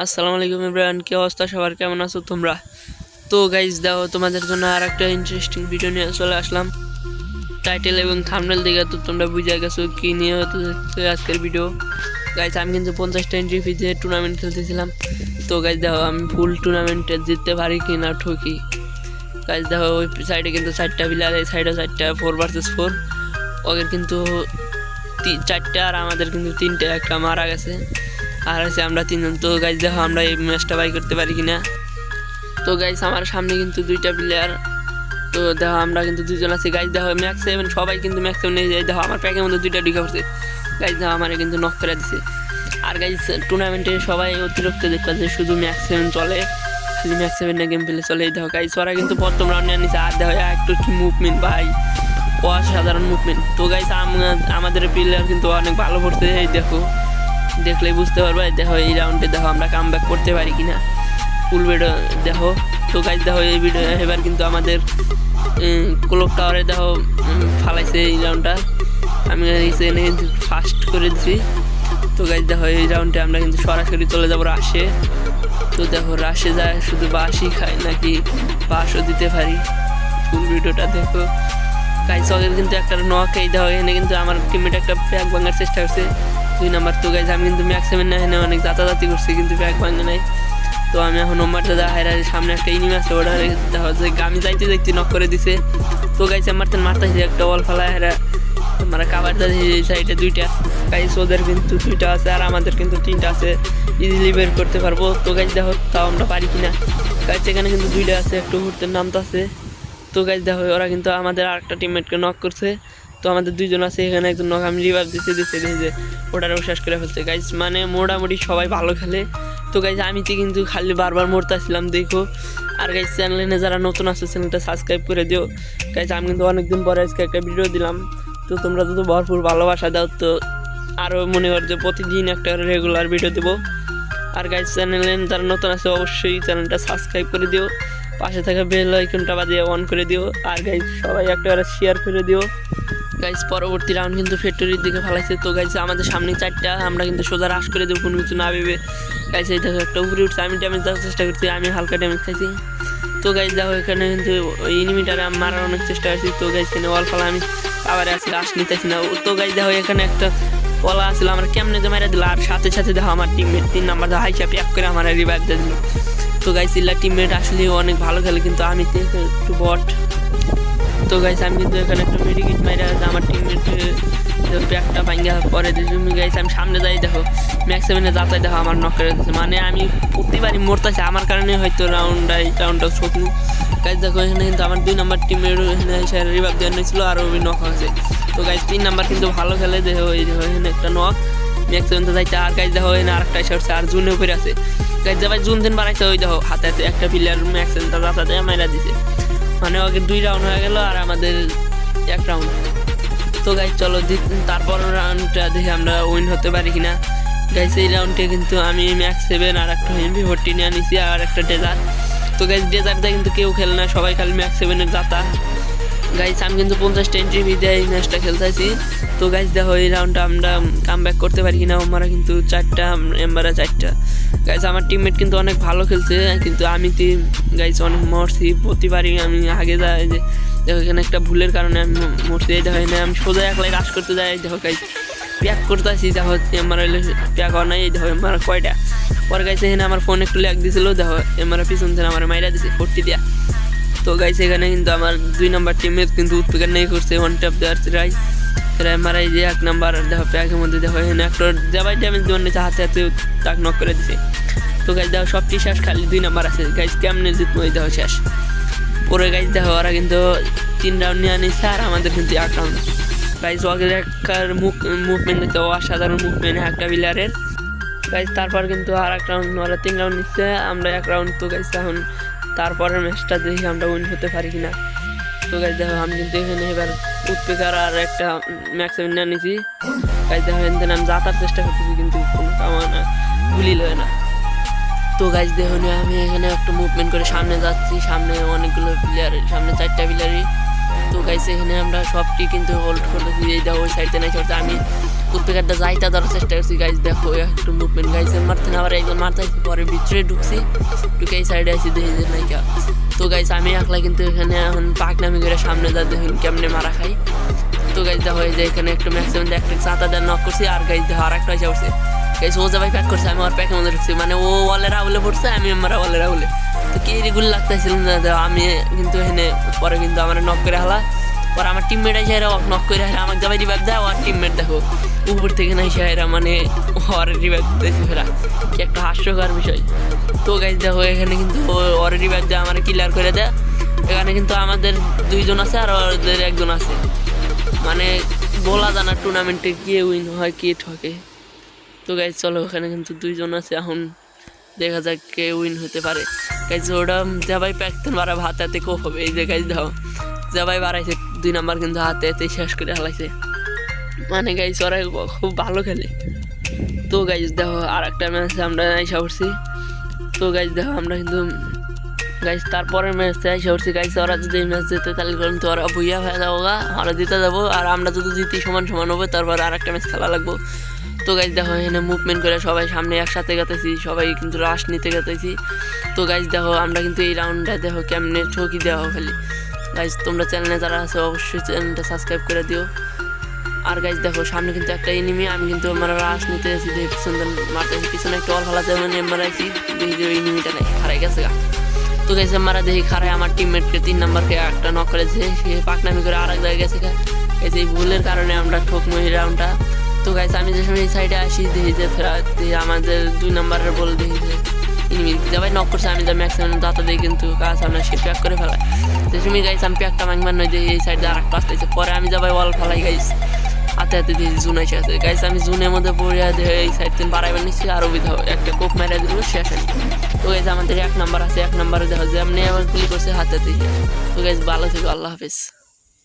আসসালামু আলাইকুম ইব্রাহিম কি অবস্থা? সবার কেমন আছো তোমরা? তো গাইজ দাও তোমাদের জন্য আর একটা ইন্টারেস্টিং ভিডিও নিয়ে চলে আসলাম। টাইটেল এবং থামনেল দেখে তো তোমরা বুঝে গেছো কি নিয়ে হতে আজকের ভিডিও গাইজ আমি কিন্তু পঞ্চাশটা এন্ট্রি ফিতে টুর্নামেন্ট খেলতেছিলাম। তো গাইজ দেখো, আমি ফুল টুর্নামেন্টে জিততে পারি কি না ঠকি। গাইজ দেখো, ওই সাইডে কিন্তু চারটা বিলার এই সাইডে চারটা ফোর ভার্সেস ফোর ওদের কিন্তু চারটা আর আমাদের কিন্তু তিনটে একটা মারা গেছে। আর আছে আমরা তিনজন। তো গাইজ দেখো আমরা এই ম্যাচটা বাই করতে পারি কিনা। তো গাইজ আমার সামনে কিন্তু দুইটা প্লেয়ার তো দেখো আমরা কিন্তু দুজন আছি। গাইজ দেখো ম্যাক্স সেভেন সবাই কিন্তু ম্যাক্স সেভেন দেখো আমার প্যাকের মধ্যে দুইটা ঢুকে পড়ছে। গাইজ দেখো আমার কিন্তু নক করে দিছে। আর গাইজ টুর্নামেন্টে সবাই অতিরিক্ত দেখতে যে শুধু ম্যাক্স সেভেন চলে। খালি ম্যাক্স সেভেন না গেম প্লে চলে এই দেখো গাইজ ওরা কিন্তু প্রথম রাউন্ডে নিছে। আর দেখো একটু কি মুভমেন্ট ভাই। অসাধারণ মুভমেন্ট তো গাইজ আমাদের প্লেয়ার কিন্তু অনেক ভালো করছে। এই দেখো। দেখলেই বুঝতে পারবে, দেখো এই রাউন্ডে দেখো আমরা কাম করতে পারি কিনা। ফুল ভিডিও দেখো। তো গাইজ দেখো এই ভিডিও এবার কিন্তু আমাদের ক্লোক টাওয়ারে দেখো ফালাইছে এই রাউন্ডটা আমি এখানে কিন্তু ফাস্ট করে দিছি। তো গাইজ দেখো এই রাউন্ডে আমরা কিন্তু সরাসরি চলে যাব রাশে তো দেখো রাশে যায়, শুধু বাসই খাই নাকি বাসও দিতে পারি। ফুল ভিডিওটা দেখো। গাইজ ওদের কিন্তু একটা নক এই দেখো এখানে কিন্তু আমার টিমমেট একটা প্যাক ভাঙার চেষ্টা করছে। দুই নাম্বার তো গাইজ আমি কিন্তু ম্যাক্সিমাম না এখানে অনেক যাতাযাতি করছি, কিন্তু প্যাক ভাঙে নাই। তো আমি এখন ওমার দাদা হায়রা সামনে একটা ইনিং আছে, ওটা হচ্ছে আমি যাইতে যাইতে নক করে দিছে। তো গাইছে মারতেন মারতেছে একটা বল ফেলা হেরা আমরা কাবার সাইডে দুইটা। গাইস ওদের কিন্তু দুইটা আছে, আর আমাদের কিন্তু তিনটা আছে। ইজিলি বের করতে পারব। তো গাইজ দেখো তাও আমরা পারি কিনা। গাইজ এখানে কিন্তু দুইটা আছে, একটু ঘুরতে নামতে আছে। তো গাইজ দেখো, ওরা কিন্তু আমাদের আরেকটা টিমমেটকে নক করছে। তো আমাদের দুইজন আছে, এখানে একজন নক আমি রিভাইভ দিতে দিতে যে ওটারও শেষ করে ফেলছে। গাইজ মানে মোটামুটি সবাই ভালো খেলে। তো গাইজ আমি তো কিন্তু খালি বারবার মরতেছিলাম, দেখো। আর গাইজ চ্যানেলে যারা নতুন আছে চ্যানেলটা সাবস্ক্রাইব করে দিও। গাইজ আমি কিন্তু অনেকদিন পরে আজকে একটা ভিডিও দিলাম। তো তোমরা তো ভরপুর ভালোবাসা দাও, তো আরও মনে কর যে প্রতিদিন একটা রেগুলার ভিডিও দেবো। আর গাইজ চ্যানেলে যারা নতুন আছে, অবশ্যই চ্যানেলটা সাবস্ক্রাইব করে দিও। পাশে থাকা বেল আইকনটা বাজিয়ে অন করে দিও। আর গাইজ সবাই একটা শেয়ার করে দিও। গাইজ পরবর্তী রাউন্ড কিন্তু ফ্যাক্টরির দিকে ফেলাইছে। তো গাইছে আমাদের সামনে চারটা, আমরা কিন্তু সোজা রাশ করে দেবো, কোনো কিছু না ভেবে। এই দেখো, একটা উপরে উঠছে, আমি ড্যামেজ দেওয়ার চেষ্টা করছি, আমি হালকা ড্যামেজ খাইছি। তো গাইজ দেখো, এখানে কিন্তু ইনিমিটারে মারার অনেক চেষ্টা করছি। তো গাইজ এখানে অল ফলা, আমি আবার আছি রাশ নিতেছি না। তো গাইজ দেখো, এখানে একটা পলা আসছিল আমার কেমনে যে মারা দিল। আর সাথে সাথে দেখো, আমার টিমমেট তিন নাম্বার দেখো হাইসা প্যাক করে আমার রিভাইভ দিয়ে দিল। তো গাইজ ইল্লা টিমমেট আসলে অনেক ভালো খেলে, কিন্তু আমি একটু বট তো গাইস আমি কিন্তু এখানে একটা মেডিকেট টিমমেট ব্যাগটা ভাঙ্গা পরে তুমি গাইস আমি সামনে যাই দেখো। ম্যাক্সিমামে যাতাই দেখো, আমার নক করে মানে আমি প্রতিবারই মরতেছি, আমার কারণে হয়তো রাউন্ডটা এই রাউন্ডটা শত্রু গাইস দেখো, এখানে কিন্তু আমার দুই নাম্বার টিমের এখানে রিভাব দেওয়া নিয়েছিল আর ওই নক হয়েছে। তো গাইস তিন নাম্বার কিন্তু ভালো খেলে, দেখো, এই দেখো, এখানে একটা নক ম্যাক্সিমাম তো যাইতে, আর গাইস দেখো, এখানে আরেকটা এসে আর জুনে উপরে আছে। গাইস যাবাই জুন দিন বাড়াইছে ওই দেখো, হাতে হাতে একটা প্লেয়ার ম্যাক্সিমাম তো যাতাতে মাইরা দিছে। মানে ওকে দুই রাউন্ড হয়ে গেল, আর আমাদের এক রাউন্ড তো গাইজ চলো তারপর রাউন্ডটা দেখে আমরা উইন হতে পারি কিনা। গাইজ এই রাউন্ডে কিন্তু আমি ম্যাক্স সেভেন আর একটা এমভি ভর্তি নিয়ে নিছি আর একটা ডেজার্ট তো গাইজ ডেজার্টটা কিন্তু কেউ খেলে না, সবাই খালি ম্যাক্স সেভেনের যাতা। গাইজ আমি কিন্তু পঞ্চাশটা এন্ট্রি ভিদে এই ম্যাচটা খেলতেছি। তো গাইজ দেখো এই রাউন্ডটা আমরা কাম ব্যাক করতে পারি কিনা আমরা কিন্তু চারটা, এম্বারা চারটা। গাইজ আমার টিমমেট কিন্তু অনেক ভালো খেলছে, কিন্তু আমি গাইজ অনেক মরছি, প্রতিবারই আমি আগে যাই যে দেখো এখানে একটা ভুলের কারণে আমি ম- মরছি এই দেখো এখানে আমি সোজা একলাই রাশ করতে যাই, দেখো গাইজ প্যাক করতে আসি দেখো হইলে প্যাক হওয়া নাই, দেখো আমার কয়টা। পরে গাইছে এখানে আমার ফোন একটু ল্যাগ দিছিল, দেখো আমার পিছন থেকে আমার মাইরা দিছে ফোরটি দিয়া। তো গাইছে এখানে কিন্তু আমার দুই নাম্বার টিমের কিন্তু উৎপেকার নেই করছে ওয়ান ট্যাপ দেওয়ার ট্রাই ট্রাই মারাই যে এক নাম্বার দেখো প্যাকের মধ্যে, দেখো এখানে একটা যাবাই ড্যামেজ নিচে হাতে হাতে তাক নক করে দিছে। তো গাইজ দেখো সবটি শেষ, খালি দুই নাম্বার আছে। গাইজ কেমনে জিতবো এই দেখো শেষ। পরে গাইজ দেখো ওরা কিন্তু তিন রাউন্ড নিয়ে আনিছে আর আমাদের কিন্তু এক রাউন্ড গাইজ ওদের একটা মুখ মুভমেন্ট দেখতে অসাধারণ মুভমেন্ট একটা বিলারের গাইজ তারপর কিন্তু আর এক রাউন্ড ওরা তিন রাউন্ড নিচ্ছে আমরা এক রাউন্ড তো গাইজ এখন তারপরের ম্যাচটা দেখি আমরা উইন হতে পারি কিনা। তো গাইজ দেখো, আমি কিন্তু এখানে এবার উৎপেকার আর একটা ম্যাক্সিমাম নিয়ে নিছি। গাইজ দেখো, এখান আমি যাতার চেষ্টা করতেছি কিন্তু কোনো কামা না, গুলি লয় না। তো গাইজ দেখো নিয়ে আমি এখানে একটা মুভমেন্ট করে সামনে যাচ্ছি, সামনে অনেকগুলো প্লেয়ার সামনে চারটা প্লেয়ারই তো গাইছে এখানে আমরা সবটি কিন্তু হোল্ড করতেছি এই দেখো ওই সাইডে নাই চলছে আমি কুত্তিকারটা যাইতা ধরার চেষ্টা করছি গাইজ দেখো একটু মুভমেন্ট গাইছে মারতে না আবার একজন মারতে পরে ভিতরে ঢুকছি, ঢুকে এই সাইডে আসি, দেখি যে নাইকা তো গাইজ আমি একলা কিন্তু এখানে এখন পাকনামি করে সামনে যা দেখুন কেমনে মারা খাই। তো গাইজ দেখো এই যে এখানে একটু ম্যাক্সিমাম একটা চাতা দেন নক করছি আর গাইজ দেখো আর একটা এসে উঠছে। গাইজ ও যাবাই প্যাক করছে আমি ওর প্যাকের মধ্যে ঢুকছি। মানে ও ওয়ালের আউলে পড়ছে আমি আমার ওয়ালের আউলে তো কি রেগুল লাগতেছিল না দেখো, আমি কিন্তু এখানে পরে কিন্তু আমার নক করে হালা। পরে আমার টিমমেট এসে এরা নক করে হারা আমাকে যাবাই রিভাইভ দেয় আর টিমমেট দেখো উপর থেকে না এসে এরা মানে ওর রিভাইভ দিতেছে ফেরা কি একটা হাস্যকর বিষয়। তো গাইজ দেখো এখানে কিন্তু ওর রিভাইভ দেয় আমার ক্লিয়ার করে দেয়। এখানে কিন্তু আমাদের দুইজন আছে আর ওদের একজন আছে। মানে বলা জানা টুর্নামেন্টে কে উইন হয়, কে ঠকে? তো গাইজ চলো ওখানে কিন্তু দুইজন আছে, এখন দেখা যাক কে উইন হতে পারে। গাইজ ওটা যাবাই প্যাকতেন বারা হাতে হাতে কোপ হবে, এই যে গাইজ দাও। যাবাই বাড়াইছে, দুই নাম্বার কিন্তু হাতে হাতে শেষ করে হালাইছে। মানে গাইজ ওরা খুব ভালো খেলে। তো গাইজ দেখো আর একটা ম্যাচ আমরা আইসা উঠছি তো গাইজ দেখো, আমরা কিন্তু গাইজ তারপরের ম্যাচে আইসা গাইজ ওরা যদি এই ম্যাচ জিতে, তাহলে কিন্তু ওরা বুইয়া হয়ে যাব গা। আমরা জিতে যাব আর আমরা যদি জিতি, সমান সমান হবে, তারপর আর একটা ম্যাচ খেলা লাগবো। তো গাইজ দেখো, এখানে মুভমেন্ট করে সবাই সামনে একসাথে গেতেছি, সবাই কিন্তু রাশ নিতে গেতেছি। তো গাইজ দেখো, আমরা কিন্তু এই রাউন্ডটা দেখো কেমনে ঠকি দেওয়া খালি। গাইজ তোমরা চ্যানেলে যারা আছে, অবশ্যই চ্যানেলটা সাবস্ক্রাইব করে দিও। আর গাইজ দেখো, সামনে কিন্তু একটা এনিমি আমি কিন্তু আমার রাশ নিতে দেখি পিছন দিয়ে মারতে পিছনে একটা অল ফালাতে মানে মারাইছি দেখি এনিমিটা নেই হারাই গেছে গা। তো গেছে মারা দেখি খারায় আমার টিমমেটকে তিন নাম্বারকে একটা নক করেছে সে পাকনামি করে আর এক জায়গায় গেছে এই যে ভুলের কারণে আমরা ঠক এই রাউন্ডটা তো গাইছে, আমি যে সময় এই সাইডে আসি দেখি যে ফেরা আমাদের দুই নাম্বারের বল দেখি যে ইনিমি যাবাই নক করছে, আমি যা ম্যাক্সিমাম দাতা দিই কিন্তু কাজ আমরা সে প্যাক করে ফেলাই যে সময় গাইছে, আমি প্যাকটা মাংবার নয় দেখি এই সাইডে আর একটা আসতেছে। পরে আমি যাবাই ওয়াল ফেলাই গাইস হাতে হাতে আছে। গাইস আমি জুনের মধ্যে পড়ে এই সাইড থেকে বাড়াইবার নিচ্ছি আরও বিধা একটা কোপ মেরে দিল, শেষ তো গাইস আমাদের এক নাম্বার আছে, এক নাম্বারে দেখো যে এমনি আবার গুলি করছে, হাতে হাতে তো গাইস ভালো থেকো, আল্লাহ হাফিজ।